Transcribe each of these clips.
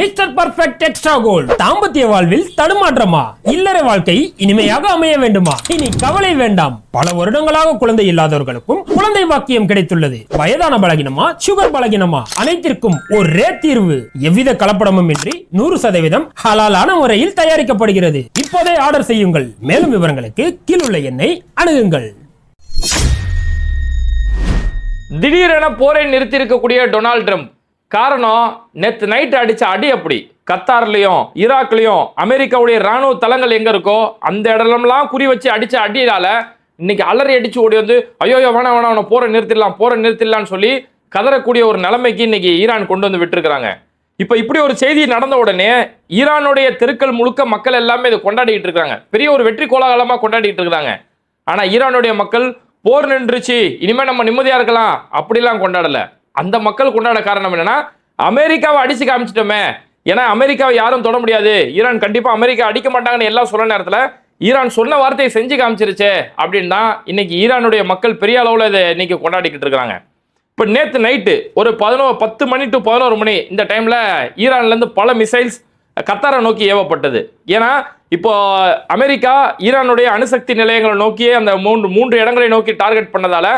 Mister perfect extra gold தாம்பத்திய வாழ்வில் தடுமாற்றமா? இல்லற வாழ்க்கை இனிமையாக அமைய வேண்டுமா? இனி கவலை வேண்டாம். பல வருடங்களாக குழந்தை இல்லாதவர்களுக்கும் குழந்தை வாக்கியம் கிடைத்துள்ளது. வயதான பலகினமா? சுகர் பலகினமா? அனைத்திற்கும் ஒரே தீர்வு. எவ்வித கலப்படமும் இன்றி நூறு சதவீதம் ஹலாலான முறையில் தயாரிக்கப்படுகிறது. இப்போதே ஆர்டர் செய்யுங்கள். மேலும் விவரங்களுக்கு கீழுள்ள எண்ணை அணுகுங்கள். திடீரென போரை நிறுத்தியிருக்கக்கூடிய டொனால்ட் ட்ரம்ப். காரணம் நேற்று நைட் அடிச்ச அடி அப்படி. கத்தார்லேயும் ஈராக்லயும் அமெரிக்காவுடைய ராணுவ தளங்கள் எங்க இருக்கோ அந்த இடம்லாம் குறி வச்சு அடிச்ச அடியால இன்னைக்கு அலறி அடிச்சு ஓடி வந்து ஐயோ வேணா வேணா அவனை போரை நிறுத்திடலாம் போரை நிறுத்திடலாம்னு சொல்லி கதறக்கூடிய ஒரு நிலைமைக்கு இன்னைக்கு ஈரான் கொண்டு வந்து விட்டுருக்காங்க இப்போ இப்படி ஒரு செய்தி நடந்த உடனே ஈரானுடைய தெருக்கள் முழுக்க மக்கள் எல்லாமே இதை கொண்டாடிட்டு இருக்காங்க பெரிய ஒரு வெற்றி கோலாகலமாக கொண்டாடிட்டு இருக்காங்க ஆனால் ஈரானுடைய மக்கள் போர் நின்றுச்சு இனிமேல் நம்ம நிம்மதியாக இருக்கலாம். அப்படிலாம் கொண்டாடலை. அந்த மக்களுக்கு கொண்டாட காரணம் என்னன்னா அமெரிக்காவை அடிச்சு காமிச்சிட்டோமே. ஏன்னா அமெரிக்காவை யாரும் தொட முடியாது. ஈரான் கண்டிப்பா அமெரிக்கா அடிக்க மாட்டாங்கன்னு எல்லாம் சொல்ல நேரத்தில் ஈரான் சொன்ன வார்த்தையை செஞ்சு காமிச்சிருச்சே அப்படின்னு தான் இன்னைக்கு ஈரானுடைய மக்கள் பெரிய அளவில் இதை இன்னைக்கு கொண்டாடிக்கிட்டு இருக்கிறாங்க. இப்போ நேற்று நைட்டு ஒரு பதினோரு பத்து மணி டு பதினோரு மணி இந்த டைமில் ஈரான்லேருந்து பல மிசைல்ஸ் கத்தாரை நோக்கி ஏவப்பட்டது. ஏன்னா இப்போ அமெரிக்கா ஈரானுடைய அணுசக்தி நிலையங்களை நோக்கியே அந்த மூன்று மூன்று இடங்களை நோக்கி டார்கெட் பண்ணதால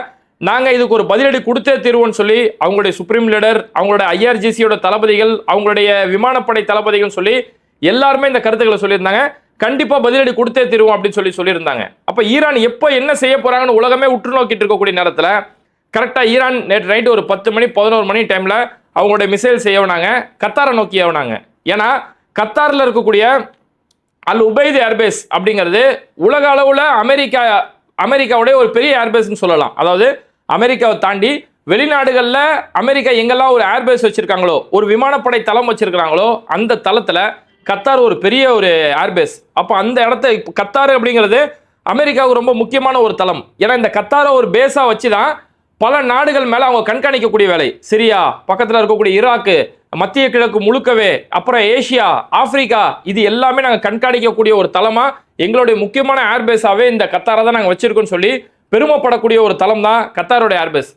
நாங்கள் இதுக்கு ஒரு பதிலடி கொடுத்தே தீர்வோம்னு சொல்லி அவங்களுடைய சுப்ரீம் லீடர் அவங்களுடைய ஐஆர்ஜிசியோட தளபதிகள் அவங்களுடைய விமானப்படை தளபதிகள் சொல்லி எல்லாருமே இந்த கருத்துக்களை சொல்லியிருந்தாங்க. கண்டிப்பாக பதிலடி கொடுத்தே தீருவோம் அப்படின்னு சொல்லி சொல்லியிருந்தாங்க. அப்போ ஈரான் எப்போ என்ன செய்ய போகிறாங்கன்னு உலகமே உற்று நோக்கிட்டு இருக்கக்கூடிய நேரத்தில் கரெக்டாக ஈரான் நேற்று நைட்டு ஒரு பத்து மணி பதினோரு மணி டைமில் அவங்களுடைய மிசைல் செய்யவனாங்க கத்தாரை நோக்கி ஏவனாங்க ஏன்னா கத்தாரில் இருக்கக்கூடிய அல் உபைது ஏர்பேஸ் அப்படிங்கிறது உலக அளவில் அமெரிக்கா அமெரிக்காவுடைய ஒரு பெரிய ஏர்பேஸ்னு சொல்லலாம். அதாவது அமெரிக்காவை தாண்டி வெளிநாடுகளில் அமெரிக்கா எங்கெல்லாம் ஒரு ஏர்பேஸ் வச்சுருக்காங்களோ ஒரு விமானப்படை தளம் வச்சுருக்கிறாங்களோ அந்த தளத்தில் கத்தார் ஒரு பெரிய ஒரு ஏர்பேஸ் அப்போ அந்த இடத்த கத்தார் அப்படிங்கிறது அமெரிக்காவுக்கு ரொம்ப முக்கியமான ஒரு தளம். ஏன்னா இந்த கத்தாரை ஒரு பேஸாக வச்சு தான் பல நாடுகள் மேலே அவங்க கண்காணிக்கக்கூடிய வேலை. சிரியா பக்கத்தில் இருக்கக்கூடிய ஈராக்கு மத்திய கிழக்கு முழுக்கவே அப்புறம் ஏசியா ஆப்பிரிக்கா இது எல்லாமே நாங்கள் கண்காணிக்கக்கூடிய ஒரு தளமாக எங்களுடைய முக்கியமான ஏர்பேஸாகவே இந்த கத்தாரை தான் நாங்கள் வச்சுருக்கோன்னு சொல்லி பெருமைப்படக்கூடிய ஒரு தளம் தான் கத்தாரோட ஏர்பேஸ்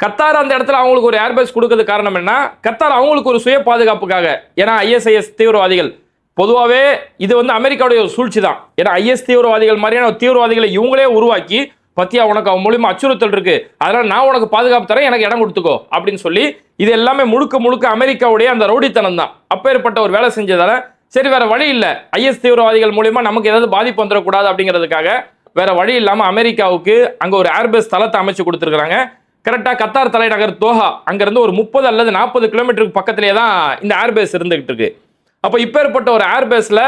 கத்தார் அந்த இடத்துல அவங்களுக்கு ஒரு ஏர்பேஸ் கொடுக்கறது காரணம் என்ன கத்தார் அவங்களுக்கு ஒரு சுய பாதுகாப்புக்காக ஏன்னா ஐஎஸ்ஐஎஸ் தீவிரவாதிகள். பொதுவாகவே இது வந்து அமெரிக்காவுடைய ஒரு சூழ்ச்சி தான் ஏன்னா ஐஎஸ் தீவிரவாதிகள் மாதிரியான தீவிரவாதிகளை இவங்களே உருவாக்கி பத்தியா உனக்கு அவன் மூலியமா அச்சுறுத்தல் இருக்கு. அதனால நான் உனக்கு பாதுகாப்பு தரேன் எனக்கு இடம் கொடுத்துக்கோ அப்படின்னு சொல்லி இது எல்லாமே முழுக்க முழுக்க அமெரிக்காவுடைய அந்த ரவுடித்தனம் தான் அப்பேற்பட்ட ஒரு வேலை செஞ்சதால சரி வேற வழி இல்லை. ஐஎஸ் தீவிரவாதிகள் மூலியமா நமக்கு ஏதாவது பாதிப்பு வந்துடக்கூடாது அப்படிங்கிறதுக்காக வேற வழி இல்லாம அமெரிக்காவுக்கு அங்க ஒரு ஏர்பேஸ் தளத்தை அமைச்சு கொடுத்துருக்காங்க கரெக்டாக கத்தார் தலைநகர் தோஹா. அங்கேருந்து ஒரு முப்பது அல்லது நாற்பது கிலோமீட்டருக்கு பக்கத்திலே தான் இந்த ஏர்பேஸ் இருந்துகிட்டு இருக்கு. அப்போ இப்பேற்பட்ட ஒரு ஏர்பேஸில்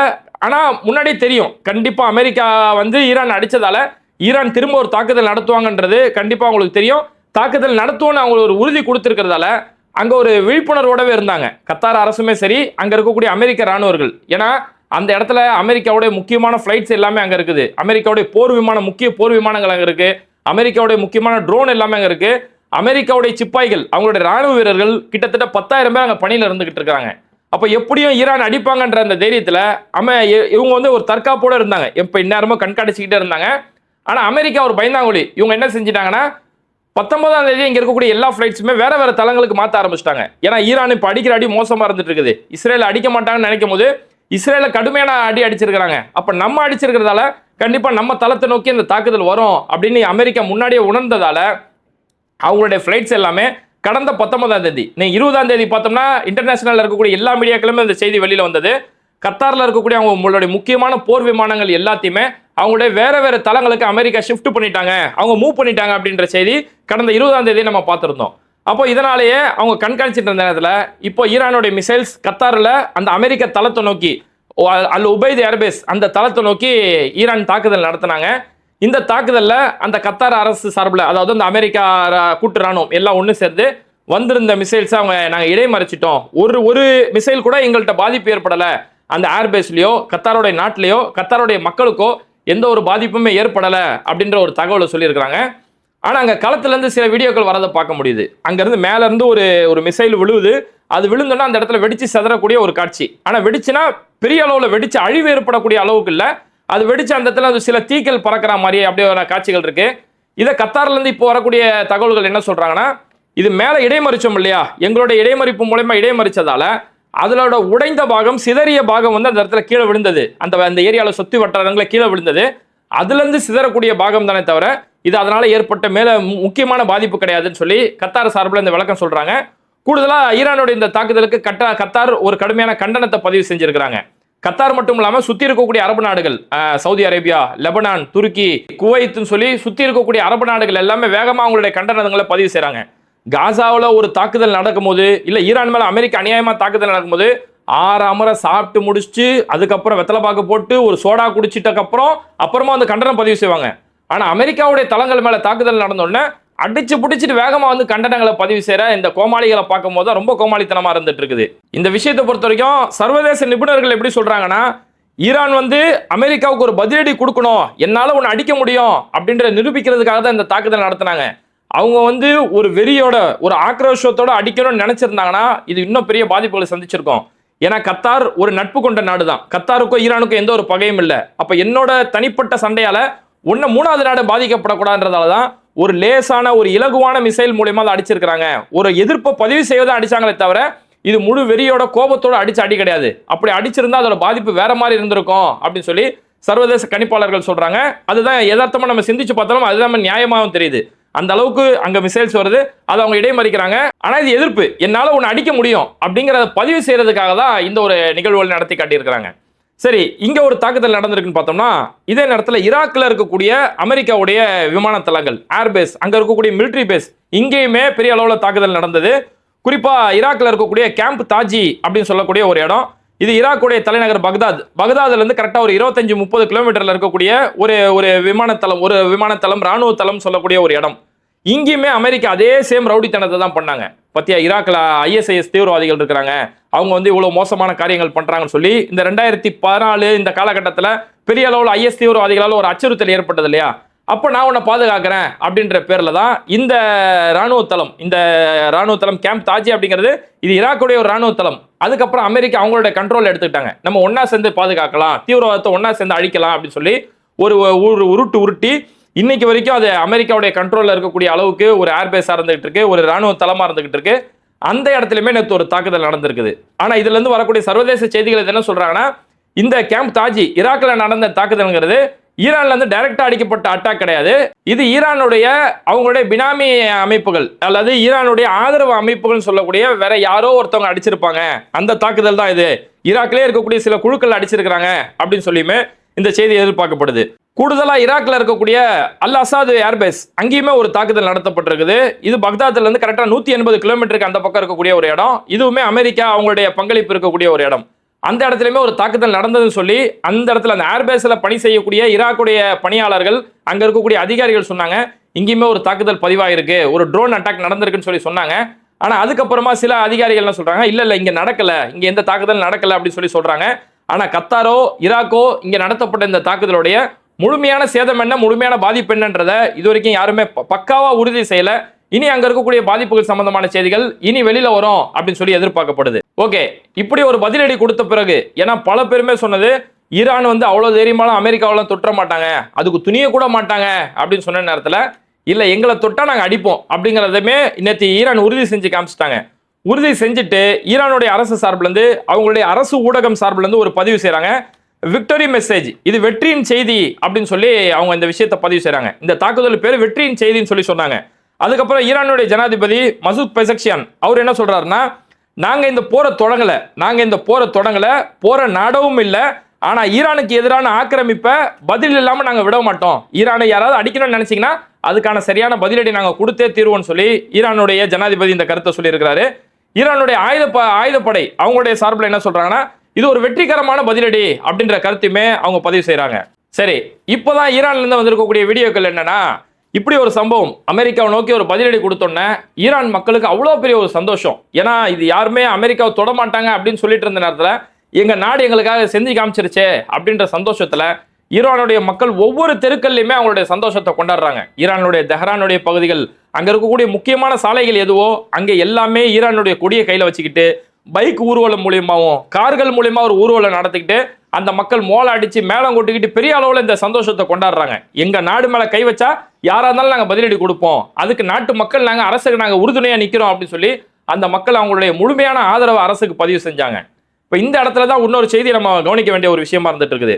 ஆனால் முன்னாடியே தெரியும். கண்டிப்பாக அமெரிக்கா வந்து ஈரான் அடித்ததால் ஈரான் திரும்ப ஒரு தாக்குதல் நடத்துவாங்கன்றது கண்டிப்பாக அவங்களுக்கு தெரியும். தாக்குதல் நடத்துவோன்னு அவங்களுக்கு ஒரு உறுதி கொடுத்துருக்கிறதால அங்கே ஒரு விழிப்புணர்வோடவே இருந்தாங்க. கத்தார் அரசுமே சரி அங்கே இருக்கக்கூடிய அமெரிக்க ராணுவர்கள் ஏன்னா அந்த இடத்துல அமெரிக்காவுடைய முக்கியமான ஃப்ளைட்ஸ் எல்லாமே அங்கே இருக்குது. அமெரிக்காவுடைய போர் விமானம் முக்கிய போர் விமானங்கள் அங்கே இருக்குது அமெரிக்காவுடைய முக்கியமான ட்ரோன் எல்லாமே அங்கே இருக்குது அமெரிக்காவுடைய சிப்பாய்கள் அவங்களுடைய ராணுவ வீரர்கள் கிட்டத்தட்ட பத்தாயிரம் பேர் அங்கே பணியில் இருந்துகிட்டு இருக்காங்க. அப்போ எப்படியும் ஈரான் அடிப்பாங்கன்ற அந்த தைரியத்தில் அம இ- இவங்க வந்து ஒரு தற்காப்போடு இருந்தாங்க. இப்போ இந்நேரமும் கண்காணிச்சிக்கிட்டே இருந்தாங்க. ஆனால் அமெரிக்கா ஒரு பயந்தாங்குழி. இவங்க என்ன செஞ்சிட்டாங்கன்னா பத்தொன்பதாம் தேதி இங்கே இருக்கக்கூடிய எல்லா ஃப்ளைட்ஸுமே வேற வேற தளங்களுக்கு மாற்ற ஆரம்பிச்சிட்டாங்க. ஏன்னா ஈரான் இப்போ அடிக்கிற அடி மோசமாக இருந்துட்டு இருக்குது. இஸ்ரேல் அடிக்க மாட்டாங்கன்னு நினைக்கும் போது இஸ்ரேல கடுமையான அடி அடிச்சிருக்கிறாங்க. அப்போ நம்ம அடிச்சிருக்கிறதால கண்டிப்பாக நம்ம தளத்தை நோக்கி இந்த தாக்குதல் வரும் அப்படின்னு அமெரிக்கா முன்னாடியே உணர்ந்ததால அவங்களுடைய ஃப்ளைட்ஸ் எல்லாமே கடந்த பத்தொன்பதாம் தேதி நீ இருபதாம் தேதி பார்த்தோம்னா இன்டர்நேஷனலில் இருக்கக்கூடிய எல்லா மீடியாக்களுமே இந்த செய்தி வெளியில வந்தது. கத்தாரில் இருக்கக்கூடிய அவங்க உங்களுடைய முக்கியமான போர் விமானங்கள் எல்லாத்தையுமே அவங்களுடைய வேற வேற தளங்களுக்கு அமெரிக்கா ஷிஃப்ட் பண்ணிட்டாங்க. அவங்க மூவ் பண்ணிட்டாங்க அப்படின்ற செய்தி கடந்த இருபதாம் தேதி நம்ம பார்த்துருந்தோம். அப்போ இதனாலேயே அவங்க கண்காணிச்சிட்டு இருந்த நேரத்தில் இப்போ ஈரானுடைய மிசைல்ஸ் கத்தாரில் அந்த அமெரிக்க தளத்தை நோக்கி அல் உபைத் ஏர்பேஸ் அந்த தளத்தை நோக்கி ஈரான் தாக்குதல் நடத்தினாங்க. இந்த தாக்குதலில் அந்த கத்தார் அரசு சார்பில் அதாவது அந்த அமெரிக்கா கூட்டு ராணுவம் எல்லாம் ஒன்று சேர்ந்து வந்திருந்த மிசைல்ஸை அவங்க நாங்கள் இடைமறைச்சிட்டோம். ஒரு ஒரு மிசைல் கூட எங்கள்கிட்ட பாதிப்பு ஏற்படலை. அந்த ஏர்பேஸ்லேயோ கத்தாரோடைய நாட்டிலேயோ கத்தாரோடைய மக்களுக்கோ எந்த ஒரு பாதிப்புமே ஏற்படலை அப்படின்ற ஒரு தகவலை சொல்லியிருக்கிறாங்க. ஆனால் அங்கே களத்துலேருந்து சில வீடியோக்கள் வரதை பார்க்க முடியுது. அங்கேருந்து மேலேருந்து ஒரு ஒரு மிசைல் விழுவுது. அது விழுந்தோன்னா அந்த இடத்துல வெடிச்சு செதறக்கூடிய ஒரு காட்சி. ஆனால் வெடிச்சுன்னா பெரிய அளவில் வெடிச்சு அழிவு ஏற்படக்கூடிய அளவுக்கு இல்லை. அது வெடிச்சு அந்த இடத்துல அது சில தீக்கள் பறக்கிற மாதிரி அப்படியே காட்சிகள் இருக்குது இதை கத்தார்லேருந்து இப்போ வரக்கூடிய தகவல்கள் என்ன சொல்கிறாங்கன்னா இது மேலே இடைமறிச்சோம் இல்லையா? எங்களுடைய இடைமறிப்பு மூலயமா இடைமறிச்சதால அதனோட உடைந்த பாகம் சிதறிய பாகம் வந்து அந்த இடத்துல கீழே விழுந்தது. அந்த அந்த ஏரியாவில் சுத்தி வட்டாரங்களை கீழே விழுந்தது. அதுலேருந்து சிதறக்கூடிய பாகம் தானே தவிர இது அதனால் ஏற்பட்ட மேலே முக்கியமான பாதிப்பு கிடையாதுன்னு சொல்லி கத்தார் சார்பில் இந்த விளக்கம் சொல்கிறாங்க கூடுதலாக ஈரானுடைய இந்த தாக்குதலுக்கு கட்டா கத்தார் ஒரு கடுமையான கண்டனத்தை பதிவு செஞ்சுருக்கிறாங்க. கத்தார் மட்டும் இல்லாமல் சுற்றி இருக்கக்கூடிய அரபு நாடுகள் சவுதி அரேபியா லெபனான் துருக்கி குவைத்துன்னு சொல்லி சுற்றி இருக்கக்கூடிய அரபு நாடுகள் எல்லாமே வேகமாக அவங்களுடைய கண்டனங்களை பதிவு செய்கிறாங்க காசாவில் ஒரு தாக்குதல் நடக்கும்போது இல்லை ஈரான் மேலே அமெரிக்கா அநியாயமாக தாக்குதல் நடக்கும்போது ஆறு அமர சாப்பிட்டு முடிச்சுட்டு அதுக்கப்புறம் வெத்தலை பாக்கு போட்டு ஒரு சோடா குடிச்சிட்டக்கப்புறம் அப்புறமா அந்த கண்டனம் பதிவு செய்வாங்க. ஆனால் அமெரிக்காவுடைய தளங்கள் மேலே தாக்குதல் நடந்தோடனே அடிச்சு பிடிச்சிட்டு வேகமாக வந்து கண்டனங்களை பதிவு செய்கிற இந்த கோமாளிகளை பார்க்கும்போது போது ரொம்ப கோமாளித்தனமாக இருந்துட்டு இருக்குது. இந்த விஷயத்தை பொறுத்த வரைக்கும் சர்வதேச நிபுணர்கள் எப்படி சொல்கிறாங்கன்னா ஈரான் வந்து அமெரிக்காவுக்கு ஒரு பதிலடி கொடுக்கணும். என்னால் ஒன்று அடிக்க முடியும். அப்படின்ற நிரூபிக்கிறதுக்காக தான் இந்த தாக்குதல் நடத்தினாங்க. அவங்க வந்து ஒரு வெறியோட ஒரு ஆக்ரோஷத்தோட அடிக்கணும்னு நினச்சிருந்தாங்கன்னா இது இன்னும் பெரிய பாதிப்புகளை சந்திச்சிருக்கோம். ஏன்னா கத்தார் ஒரு நட்பு கொண்ட நாடு தான் கத்தாருக்கும் ஈரானுக்கும் எந்த ஒரு பகையும் இல்லை. அப்போ என்னோட தனிப்பட்ட சண்டையால் ஒன்னு மூணாவது நாடு பாதிக்கப்படக்கூடாதுன்றதால தான் ஒரு லேசான ஒரு இலகுவான மிசைல் மூலயமா அதை அடிச்சிருக்கிறாங்க. ஒரு எதிர்ப்பை பதிவு செய்வதை அடிச்சாங்களே தவிர இது முழு வெறியோட கோபத்தோட அடிச்ச அடி கிடையாது. அப்படி அடிச்சிருந்தா அதோட பாதிப்பு வேற மாதிரி இருந்திருக்கும் அப்படின்னு சொல்லி சர்வதேச கணிப்பாளர்கள் சொல்றாங்க. அதுதான் யதார்த்தமா நம்ம சிந்திச்சு பார்த்தாலும் அதுதான் நம்ம நியாயமாகவும் தெரியுது. அந்த அளவுக்கு அங்க மிசைல்ஸ் வருது. அதை அவங்க இடைமறிக்கிறாங்க. ஆனா இது எதிர்ப்பு. என்னால ஒன்று அடிக்க முடியும் அப்படிங்கறத பதிவு செய்யறதுக்காக தான் இந்த ஒரு நிகழ்வுகள் நடத்தி காட்டியிருக்கிறாங்க. சரி இங்க ஒரு தாக்குதல் நடந்திருக்குன்னு பார்த்தோம்னா இதே நேரத்தில் ஈராக்ல இருக்கக்கூடிய அமெரிக்காவுடைய விமான தளங்கள் ஏர்பேஸ் அங்க இருக்கக்கூடிய மிலிட்ரி பேஸ் இங்கேயுமே பெரிய அளவில் தாக்குதல் நடந்தது. குறிப்பா ஈராக்ல இருக்கக்கூடிய கேம்ப் தாஜி அப்படின்னு சொல்லக்கூடிய ஒரு இடம். இது ஈராக்குடைய தலைநகர் பக்தாத். பக்தாத்ல இருந்து ஒரு இருபத்தஞ்சு முப்பது கிலோமீட்டர்ல இருக்கக்கூடிய ஒரு ஒரு விமானத்தளம் ஒரு விமானத்தளம் ராணுவ தளம் சொல்லக்கூடிய ஒரு இடம். இங்கேயுமே அமெரிக்கா அதே சேம் ரவுடித்தனத்தை தான் பண்ணாங்க. பத்தியா ஈராக்ல ஐஎஸ்ஐஎஸ் தீவிரவாதிகள் இருக்கிறாங்க. அவங்க வந்து இவ்வளவு மோசமான காரியங்கள் பண்றாங்கன்னு சொல்லி இந்த ரெண்டாயிரத்தி பதினாலு இந்த காலகட்டத்தில் பெரிய அளவில் ஐஎஸ் தீவிரவாதிகளால் ஒரு அச்சுறுத்தல் ஏற்பட்டது இல்லையா? அப்போ நான் உன்னை பாதுகாக்கிறேன் அப்படின்ற பேரில் தான் இந்த இராணுவ தளம் இந்த ராணுவ தளம் கேம்ப் தாஜி அப்படிங்கிறது இது ஈராக்குடைய ஒரு இராணுவ தளம். அதுக்கப்புறம் அமெரிக்கா அவங்களோட கண்ட்ரோல் எடுத்துக்கிட்டாங்க. நம்ம ஒன்றா சேர்ந்து பாதுகாக்கலாம் தீவிரவாதத்தை ஒன்றா சேர்ந்து அழிக்கலாம் அப்படின்னு சொல்லி ஒரு ஒரு உருட்டு உருட்டி இன்னைக்கு வரைக்கும் அது அமெரிக்காவுடைய கண்ட்ரோலில் இருக்கக்கூடிய அளவுக்கு ஒரு ஏர்பேஸாக இருந்துகிட்டு இருக்கு ஒரு இராணுவ தளமாக இருந்துகிட்டு இருக்கு. அந்த இடத்துலையுமே நேற்று ஒரு தாக்குதல் நடந்திருக்குது. ஆனால் இதுலேருந்து வரக்கூடிய சர்வதேச செய்திகள் என்ன சொல்கிறாங்கன்னா இந்த கேம்ப் தாஜி ஈராக்கில் நடந்த தாக்குதல்ங்கிறது ஈரான்ல இருந்து டைரக்டா அடிக்கப்பட்ட அட்டாக் கிடையாது. இது ஈரானுடைய அவங்களுடைய பினாமி அமைப்புகள் அல்லது ஈரானுடைய ஆதரவு அமைப்புகள் சொல்லக்கூடிய வேற யாரோ ஒருத்தவங்க அடிச்சிருப்பாங்க. அந்த தாக்குதல் தான் இது. ஈராக்லேயே இருக்கக்கூடிய சில குழுக்கள் அடிச்சிருக்கிறாங்க அப்படின்னு சொல்லியுமே இந்த செய்தி எதிர்பார்க்கப்படுது. கூடுதலா ஈராக்ல இருக்கக்கூடிய அல் அசாத் ஏர்பேஸ் அங்கேயுமே ஒரு தாக்குதல் நடத்தப்பட்டிருக்குது. இது பக்தாத்ல இருந்து கரெக்டா நூத்தி எண்பது கிலோமீட்டருக்கு அந்த பக்கம் இருக்கக்கூடிய ஒரு இடம். இதுவுமே அமெரிக்கா அவங்களுடைய பங்களிப்பு இருக்கக்கூடிய ஒரு இடம். அந்த இடத்துலையுமே ஒரு தாக்குதல் நடந்ததுன்னு சொல்லி அந்த இடத்துல அந்த ஏர்பேஸில் பணி செய்யக்கூடிய ஈராக்குடைய பணியாளர்கள் அங்கே இருக்கக்கூடிய அதிகாரிகள் சொன்னாங்க இங்கேயுமே ஒரு தாக்குதல் பதிவாயிருக்கு ஒரு ட்ரோன் அட்டாக் நடந்திருக்குன்னு சொல்லி சொன்னாங்க. ஆனால் அதுக்கப்புறமா சில அதிகாரிகள்லாம் சொல்கிறாங்க இல்லை இல்லை இங்கே நடக்கலை இங்கே எந்த தாக்குதல் நடக்கல அப்படின்னு சொல்லி சொல்கிறாங்க ஆனால் கத்தாரோ ஈராக்கோ இங்கே நடத்தப்பட்ட இந்த தாக்குதலுடைய முழுமையான சேதம் என்ன முழுமையான பாதிப்பு என்னன்றத இது வரைக்கும் யாருமே பக்காவாக உறுதி செய்யலை. இனி அங்க இருக்கக்கூடிய பாதிப்புகள் சம்பந்தமான செய்திகள் இனி வெளியில வரும் அப்படின்னு சொல்லி எதிர்பார்க்கப்படுது. ஓகே இப்படி ஒரு பதிலடி கொடுத்த பிறகு ஏன்னா பல பேருமே சொன்னது ஈரான் வந்து அவ்வளவு தைரியமாலாம் அமெரிக்காவெல்லாம் தொற்ற மாட்டாங்க அதுக்கு துணிய கூட மாட்டாங்க அப்படின்னு சொன்ன நேரத்துல இல்ல எங்களை தொட்டா நாங்க அடிப்போம் அப்படிங்கறதுமே நேற்று ஈரான் உறுதி செஞ்சு காமிச்சிட்டாங்க. உறுதி செஞ்சுட்டு ஈரானுடைய அரசு சார்பில் இருந்து அவங்களுடைய அரசு ஊடகம் சார்பில் இருந்து ஒரு பதிவு செய்கிறாங்க விக்டரி மெசேஜ் இது வெற்றியின் செய்தி அப்படின்னு சொல்லி அவங்க இந்த விஷயத்தை பதிவு செய்கிறாங்க இந்த தாக்குதல் பேர் வெற்றியின் செய்தின்னு சொல்லி சொன்னாங்க. அதுக்கப்புறம் ஈரானுடைய ஜனாதிபதி மசூத் பெசக்ஷியான் அவர் என்ன சொல்கிறாருன்னா நாங்கள் இந்த போரை தொடங்கலை. நாங்கள் இந்த போரை தொடங்கலை. போரை நாடவும் இல்லை. ஆனால் ஈரானுக்கு எதிரான ஆக்கிரமிப்பை பதில் இல்லாமல் நாங்கள் விட மாட்டோம். ஈரானை யாராவது அடிக்கணும்னு நினச்சிங்கன்னா அதுக்கான சரியான பதிலடி நாங்கள் கொடுத்தே தீர்வோம்னு சொல்லி ஈரானுடைய ஜனாதிபதி இந்த கருத்தை சொல்லியிருக்கிறாரு. ஈரானுடைய ஆயுத ஆயுதப்படை அவங்களுடைய சார்பில் என்ன சொல்கிறாங்கன்னா இது ஒரு வெற்றிகரமான பதிலடி அப்படின்ற கருத்தையுமே அவங்க பதிவு செய்கிறாங்க சரி இப்போதான் ஈரான்லேருந்து வந்திருக்கக்கூடிய வீடியோக்கள் என்னன்னா இப்படி ஒரு சம்பவம் அமெரிக்காவை நோக்கி ஒரு பதிலடி கொடுத்தோன்னே ஈரான் மக்களுக்கு அவ்வளோ பெரிய ஒரு சந்தோஷம். ஏன்னா இது யாருமே அமெரிக்காவை தொட மாட்டாங்க அப்படின்னு சொல்லிட்டு இருந்த நேரத்தில் எங்கள் நாடு எங்களுக்காக செஞ்சு காமிச்சிருச்சே அப்படின்ற சந்தோஷத்தில் ஈரானுடைய மக்கள் ஒவ்வொரு தெருக்கள்லையுமே அவங்களுடைய சந்தோஷத்தை கொண்டாடுறாங்க. ஈரானுடைய தெஹ்ரானுடைய பகுதிகள் அங்கே இருக்கக்கூடிய முக்கியமான சாலைகள் எதுவோ அங்கே எல்லாமே ஈரானுடைய கொடியை கையில் வச்சுக்கிட்டு பைக் ஊர்வலம் மூலியமாகவும் கார்கள் மூலியமா ஒரு ஊர்வலம் நடத்திக்கிட்டு அந்த மக்கள் மோளை அடித்து மேளம் கொட்டிக்கிட்டு பெரிய அளவில் இந்த சந்தோஷத்தை கொண்டாடுறாங்க. எங்கள் நாடு மேலே கை வச்சா யாராக இருந்தாலும் நாங்கள் பதிலடி கொடுப்போம். அதுக்கு நாட்டு மக்கள் நாங்கள் அரசுக்கு நாங்கள் உறுதுணையாக நிற்கிறோம் அப்படின்னு சொல்லி அந்த மக்கள் அவங்களுடைய முழுமையான ஆதரவு அரசுக்கு பதிவு செஞ்சாங்க. இப்போ இந்த இடத்துல தான் இன்னொரு செய்தி நம்ம கவனிக்க வேண்டிய ஒரு விஷயமா இருந்துட்டு இருக்குது.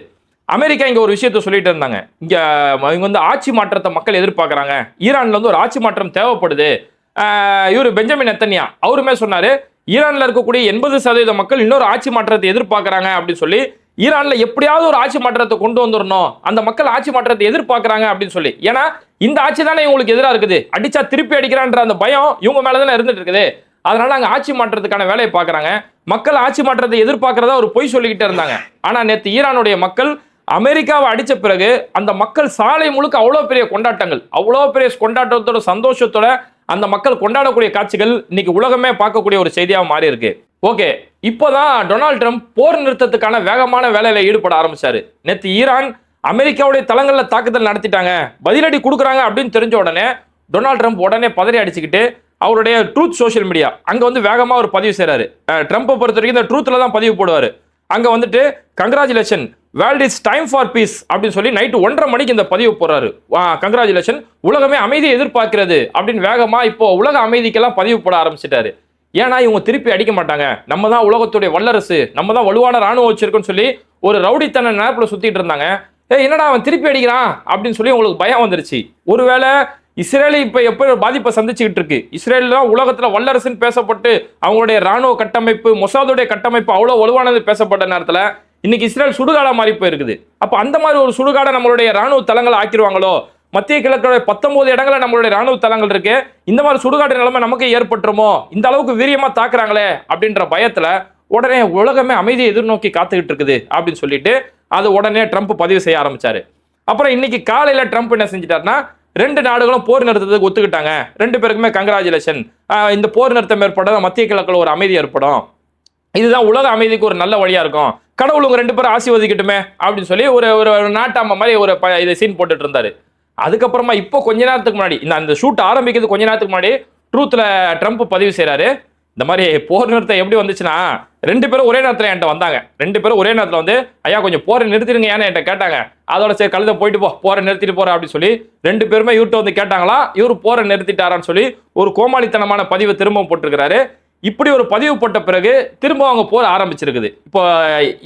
அமெரிக்கா இங்கே ஒரு விஷயத்த சொல்லிட்டு இருந்தாங்க. இங்கே இவங்க வந்து ஆட்சி மாற்றத்தை மக்கள் எதிர்பார்க்குறாங்க. ஈரானில் வந்து ஒரு ஆட்சி மாற்றம் தேவைப்படுது. இவர் பெஞ்சமின் எத்தனியா அவருமே சொன்னார் ஈரானில் இருக்கக்கூடிய எண்பது சதவீத மக்கள் இன்னொரு ஆட்சி மாற்றத்தை எதிர்பார்க்குறாங்க அப்படின்னு சொல்லி ஈரானில் எப்படியாவது ஒரு ஆட்சி மாற்றத்தை கொண்டு வந்துடணும் அந்த மக்கள் ஆட்சி மாற்றத்தை எதிர்பார்க்குறாங்க அப்படின்னு சொல்லி. ஏன்னா இந்த ஆட்சி தானே இவங்களுக்கு எதிராக இருக்குது. அடிச்சா திருப்பி அடிக்கிறான்ற அந்த பயம் இவங்க மேலே தானே இருந்துட்டு இருக்குது. அதனால அங்கே ஆட்சி மாற்றத்துக்கான வேலையை பார்க்குறாங்க. மக்கள் ஆட்சி மாற்றத்தை எதிர்பார்க்கறதா ஒரு பொய் சொல்லிக்கிட்டே இருந்தாங்க. ஆனால் நேற்று ஈரானுடைய மக்கள் அமெரிக்காவை அடித்த பிறகு அந்த மக்கள் சாலை முழுக்க அவ்வளோ பெரிய கொண்டாட்டங்கள் அவ்வளோ பெரிய கொண்டாட்டத்தோட சந்தோஷத்தோட அந்த மக்கள் கொண்டாடக்கூடிய காட்சிகள் இன்னைக்கு உலகமே பார்க்கக்கூடிய ஒரு செய்தியாக மாறி இருக்கு ஓகே இப்போதான் டொனால்ட் ட்ரம்ப் போர் நிறுத்தத்துக்கான வேகமான வேலையில ஈடுபட ஆரம்பிச்சாரு. நேற்று ஈரான் அமெரிக்காவுடைய தளங்களில் தாக்குதல் நடத்திட்டாங்க. பதிலடி கொடுக்குறாங்க அப்படின்னு தெரிஞ்ச உடனே டொனால்ட் ட்ரம்ப் உடனே பதறி அடிச்சுக்கிட்டு அவருடைய ட்ரூத் சோஷியல் மீடியா அங்கே வந்து வேகமாக ஒரு பதிவு செய்கிறாரு ட்ரம்ப்பை பொறுத்த வரைக்கும் இந்த ட்ரூத்தில் தான் பதிவு போடுவார். அங்கே வந்துட்டு congratulation world is time for peace அப்படின்னு சொல்லி நைட்டு ஒன்றரை மணிக்கு இந்த பதிவு போடுறாரு. கங்க்ராச்சுலேஷன். உலகமே அமைதியை எதிர்பார்க்கிறது அப்படின்னு வேகமாக இப்போ உலக அமைதிக்கெல்லாம் பதிவு போட ஆரம்பிச்சிட்டாரு. ஏன்னா இவங்க திருப்பி அடிக்க மாட்டாங்க. நம்ம தான் உலகத்துடைய வல்லரசு. நம்ம தான் வலுவான ராணுவம் வச்சிருக்கோம்னு சொல்லி ஒரு ரவுடித்தன நேரத்தில் சுற்றிட்டு இருந்தாங்க. ஏ என்னடா அவன் திருப்பி அடிக்கிறான்? அப்படின்னு சொல்லி உங்களுக்கு பயம் வந்துருச்சு. ஒருவேளை இஸ்ரேல் இப்போ எப்ப பாதிப்பை சந்திச்சுக்கிட்டு இருக்கு? இஸ்ரேல் தான் உலகத்தில் வல்லரசுன்னு பேசப்பட்டு அவங்களுடைய ராணுவ கட்டமைப்பு மொசாதுடைய கட்டமைப்பு அவ்வளோ வலுவானது பேசப்பட்ட நேரத்தில் இன்னைக்கு இஸ்ரேல் சுடுகாடாக மாறி போயிருக்குது. அப்போ அந்த மாதிரி ஒரு சுடுகாடை நம்மளுடைய ராணுவ தளங்களை ஆக்கிடுவாங்களோ? மத்திய கிழக்கோட பத்தொன்பது இடங்களில் நம்மளுடைய ராணுவ தளங்கள் இருக்கு. இந்த மாதிரி சுடுகாடு நிலைமை நமக்கு ஏற்பட்டுருமோ? இந்த அளவுக்கு வீரியமாக தாக்குறாங்களே? அப்படின்ற பயத்தில் உடனே உலகமே அமைதியை எதிர்நோக்கி காத்துக்கிட்டு இருக்குது அப்படின்னு சொல்லிட்டு அது உடனே ட்ரம்ப் பதிவு செய்ய ஆரம்பிச்சாரு. அப்புறம் இன்னைக்கு காலையில் ட்ரம்ப் என்ன செஞ்சிட்டாருன்னா ரெண்டு நாடுகளும் போர் நிறுத்தத்துக்கு ஒத்துக்கிட்டாங்க. ரெண்டு பேருக்குமே கங்க்ராச்சுலேஷன் இந்த போர் நிறுத்தம் ஏற்பட மத்திய கிழக்கில் ஒரு அமைதி ஏற்படும். இதுதான் உலக அமைதிக்கு ஒரு நல்ல வழியாக இருக்கும். கடவுள் உங்கள் ரெண்டு பேரும் ஆசீர்வதிக்கட்டுமே அப்படின்னு சொல்லி ஒரு ஒரு நாட்டாம மாதிரி ஒரு ப- இதை சீன் போட்டுட்டு இருந்தார். அதுக்கப்புறமா இப்போ கொஞ்ச நேரத்துக்கு முன்னாடி இந்த அந்த ஷூட் ஆரம்பிக்கிறது கொஞ்ச நேரத்துக்கு முன்னாடி ட்ரூத்தில் ட்ரம்ப் பதிவு செய்கிறாரு இந்த மாதிரி போர் நிறுத்தம் எப்படி வந்துச்சுன்னா ரெண்டு பேரும் ஒரே நேரத்தில் என்கிட்ட வந்தாங்க. ரெண்டு பேரும் ஒரே நேரத்தில் வந்து ஐயா கொஞ்சம் போரை நிறுத்திடுங்க ஏன்னு என்கிட்ட கேட்டாங்க. அதோட சரி கழுத போயிட்டு போ போரை நிறுத்திட்டு போகிறேன் அப்படின்னு சொல்லி ரெண்டு பேருமே இவர்கிட்ட வந்து கேட்டாங்களா இவர் போரை நிறுத்திட்டாரான்னு சொல்லி ஒரு கோமாளித்தனமான பதிவை திரும்ப போட்டிருக்கிறாரு. இப்படி ஒரு பதிவு போட்ட பிறகு திரும்ப அவங்க போர் ஆரம்பிச்சிருக்குது. இப்போ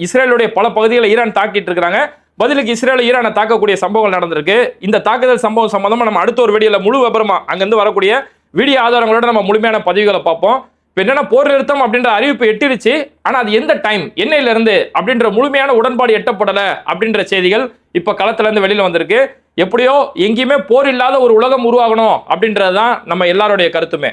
இஸ்ரேலுடைய பல பகுதிகளை ஈரான் தாக்கிட்டு இருக்கிறாங்க. பதிலுக்கு இஸ்ரேல் ஈரானை தாக்கக்கூடிய சம்பவங்கள் நடந்திருக்கு. இந்த தாக்குதல் சம்பவம் சம்பந்தமாக நம்ம அடுத்த ஒரு வீடியோவில் முழு விபரமா அங்கேருந்து வரக்கூடிய வீடியோ ஆதாரங்களோட நம்ம முழுமையான பதிவுகளை பார்ப்போம். இப்போ என்னென்னா போர் நிறுத்தம் அப்படின்ற அறிவிப்பு எட்டிருச்சு ஆனால் அது எந்த டைம் என்னையிலிருந்து அப்படின்ற முழுமையான உடன்பாடு எட்டப்படலை அப்படின்ற செய்திகள் இப்போ களத்துல வெளியில் வந்திருக்கு. எப்படியோ எங்கேயுமே போர் இல்லாத ஒரு உலகம் உருவாகணும் அப்படின்றது தான் நம்ம எல்லாருடைய கருத்துமே.